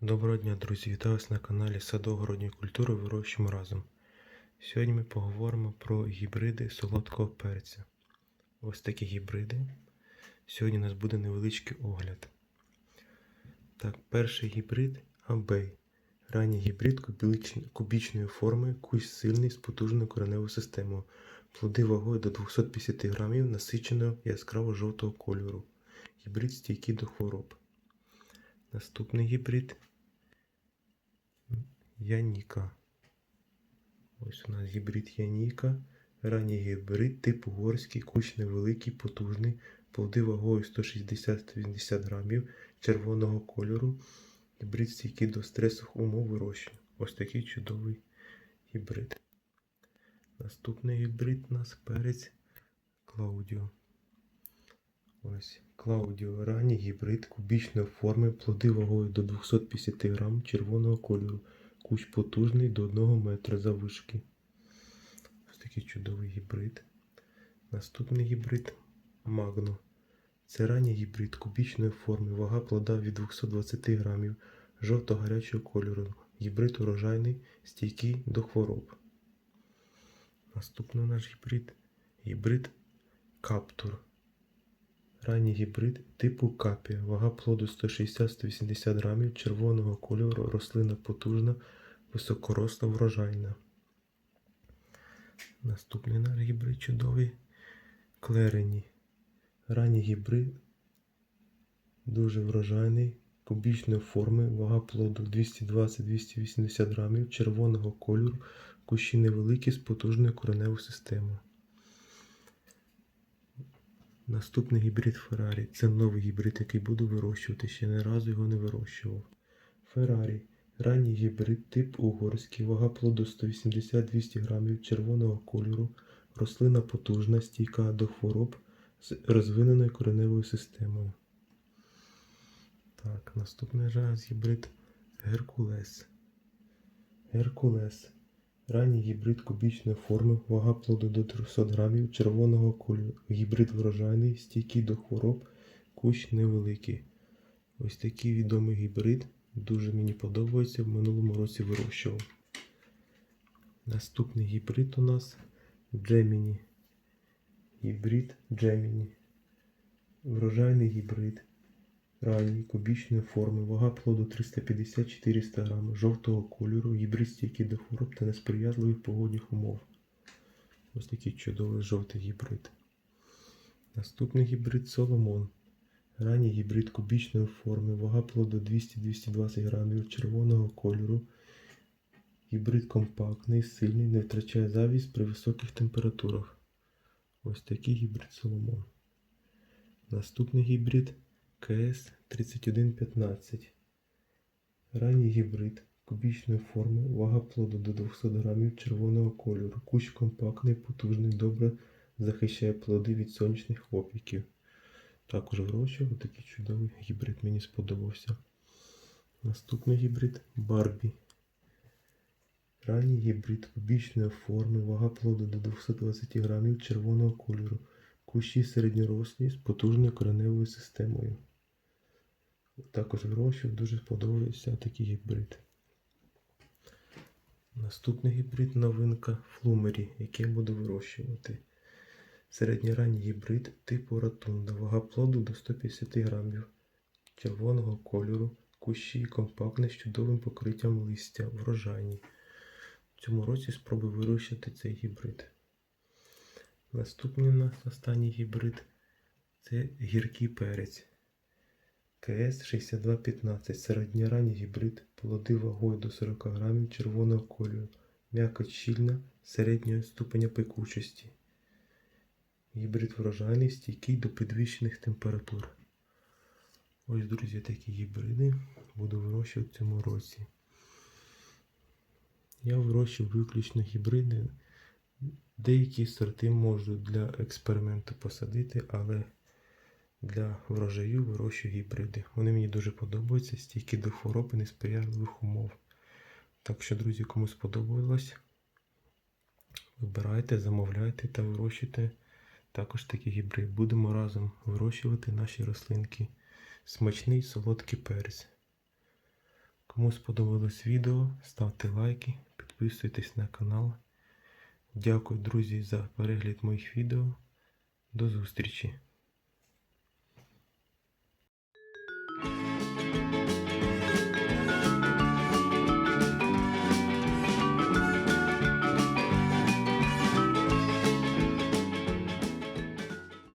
Доброго дня, друзі! Вітаю вас на каналі Садово-городні культури вирощуємо разом. Сьогодні ми поговоримо про гібриди солодкого перця. Ось такі гібриди. Сьогодні у нас буде невеличкий огляд. Так, перший гібрид Абей. Ранній гібрид кубічної форми, кущ сильний з потужною кореневою системою. Плоди вагою до 250 грамів насиченого яскраво жовтого кольору. Гібрид стійкий до хвороб. Наступний гібрид Яніка. Ось у нас гібрид Яніка. Ранній гібрид типу горський, кущ невеликий, потужний, плоди вагою 160-80 грамів червоного кольору. Гібрид стійкий до стресових умов вирощення. Ось такий чудовий гібрид. Наступний гібрид у нас перець Клаудіо. Ось Клаудіо ранній гібрид кубічної форми, плоди вагою до 250 грам червоного кольору. Кущ потужний до 1 метра заввишки. Ось такий чудовий гібрид. Наступний гібрид Магно. Це ранній гібрид кубічної форми, вага плода від 220 грамів, жовто-гарячого кольору. Гібрид урожайний, стійкий до хвороб. Наступний наш гібрид гібрид Каптур. Ранній гібрид типу капія. Вага плоду 160-180 грамів червоного кольору, рослина потужна, високоросла, врожайна. Наступний наш гібрид чудовий клерені. Ранній гібрид дуже врожайний, кубічної форми, вага плоду 220-280 грамів, червоного кольору, кущі невеликі з потужною кореневою системою. Наступний гібрид Феррарі. Це новий гібрид, який буду вирощувати. Ще не разу його не вирощував. Феррарі. Ранній гібрид тип угорський, вага плоду 180-200 грамів червоного кольору, рослина потужна, стійка до хвороб з розвиненою кореневою системою. Так, наступний раз гібрид Геркулес. Геркулес. Ранній гібрид кубічної форми, вага плоду до 300 грамів червоного кольору. Гібрид врожайний, стійкий до хвороб, кущ невеликий. Ось такий відомий гібрид. Дуже мені подобається. В минулому році вирощував. Наступний гібрид у нас Gemini. Гібрид Gemini. Врожайний гібрид. Ранній кубічної форми, вага плоду 350-400 грам, жовтого кольору, гібрид стійкий до хвороб та несприязливих погодних умов. Ось такий чудовий жовтий гібрид. Наступний гібрид Соломон. Ранній гібрид кубічної форми, вага плоду 200-220 грамів червоного кольору. Гібрид компактний, сильний, не втрачає завість при високих температурах. Ось такий гібрид Соломон. Наступний гібрид КС 3115. Ранній гібрид кубічної форми, вага плоду до 200 грамів червоного кольору. Кущ компактний, потужний, добре захищає плоди від сонячних опіків. Також вирощував такий чудовий гібрид, мені сподобався. Наступний гібрид Барбі. Ранній гібрид кубічної форми, вага плоду до 220 грамів червоного кольору. Кущі середньорослі з потужною кореневою системою. Також вирощував, дуже сподобався такий гібрид. Наступний гібрид новинка Флумері, який я буду вирощувати. Середньоранній гібрид типу ротунда. Вага плоду до 150 грамів. Червоного кольору, кущі компактні з чудовим покриттям листя, врожайні. В цьому році спробую вирощити цей гібрид. Наступний у нас останній гібрид це гіркий перець. КС 6215. Середньоранній гібрид, плоди вагою до 40 грамів червоного кольору. М'якоть щільна середнього ступеня пекучості. Гібрид врожайний, стійкий до підвищених температур. Ось, друзі, такі гібриди буду вирощувати в цьому році. Я вирощую виключно гібриди. Деякі сорти можу для експерименту посадити, але для врожаю вирощую гібриди. Вони мені дуже подобаються, стійкі до хвороб і несприятливих умов. Так що, друзі, кому сподобалось, вибирайте, замовляйте та вирощуйте також такі гібриди. Будемо разом вирощувати наші рослинки. Смачний солодкий перець. Кому сподобалось відео, ставте лайки, підписуйтесь на канал. Дякую, друзі, за перегляд моїх відео. До зустрічі!